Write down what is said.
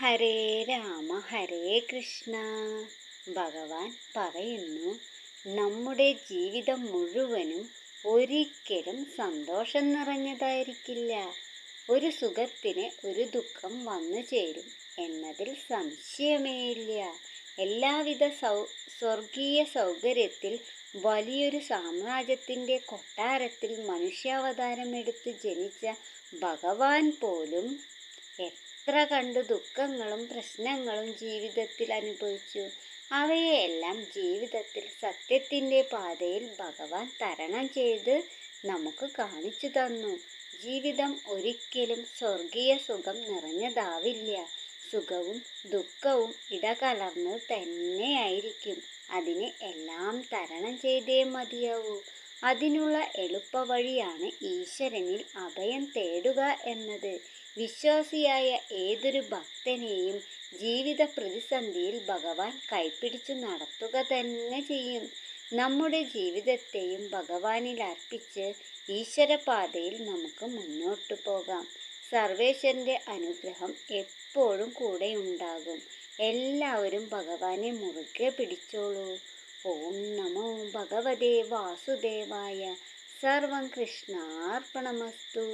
ഹരേ രാമ ഹരേ കൃഷ്ണ. ഭഗവാൻ പറയുന്നു നമ്മുടെ ജീവിതം മുഴുവനും ഒരിക്കലും സന്തോഷം നിറഞ്ഞതായിരിക്കില്ല. ഒരു സുഖത്തിന് ഒരു ദുഃഖം വന്നു ചേരും എന്നതിൽ സംശയമേയില്ല. എല്ലാവിധ സൗ സ്വർഗീയ സൗകര്യത്തിൽ വലിയൊരു സാമ്രാജ്യത്തിന്റെ കൊട്ടാരത്തിൽ മനുഷ്യാവതാരമെടുത്ത് ജനിച്ച ഭഗവാൻ പോലും എത്ര കണ്ടു ദുഃഖങ്ങളും പ്രശ്നങ്ങളും ജീവിതത്തിൽ അനുഭവിച്ചു. അവയെല്ലാം ജീവിതത്തിൽ സത്യത്തിന്റെ പാതയിൽ ഭഗവാൻ തരണം ചെയ്ത് നമുക്ക് കാണിച്ചു തന്നു. ജീവിതം ഒരിക്കലും സ്വർഗീയ സുഖം നിറഞ്ഞതാവില്ല. സുഖവും ദുഃഖവും ഇടകലർന്ന് തന്നെയായിരിക്കും. അതിനെ എല്ലാം തരണം ചെയ്തേ മതിയാവൂ. അതിനുള്ള എളുപ്പവഴിയാണ് ഈശ്വരനിൽ അഭയം തേടുക എന്നത്. വിശ്വാസിയായ ഏതൊരു ഭക്തനെയും ജീവിത പ്രതിസന്ധിയിൽ ഭഗവാൻ കൈപ്പിടിച്ചു നടത്തുക തന്നെ ചെയ്യും. നമ്മുടെ ജീവിതത്തെയും ഭഗവാനിൽ അർപ്പിച്ച് ഈശ്വരപാതയിൽ നമുക്ക് മുന്നോട്ടു പോകാം. സർവേശ്വരന്റെ അനുഗ്രഹം എപ്പോഴും കൂടെ ഉണ്ടാകും എല്ലാവരും ഭഗവാനെ മുറുകെ പിടിച്ചോളൂ. ഓം നമോ ഭഗവതേ വാസുദേവായ സർവം കൃഷ്ണാർപ്പണമസ്തു.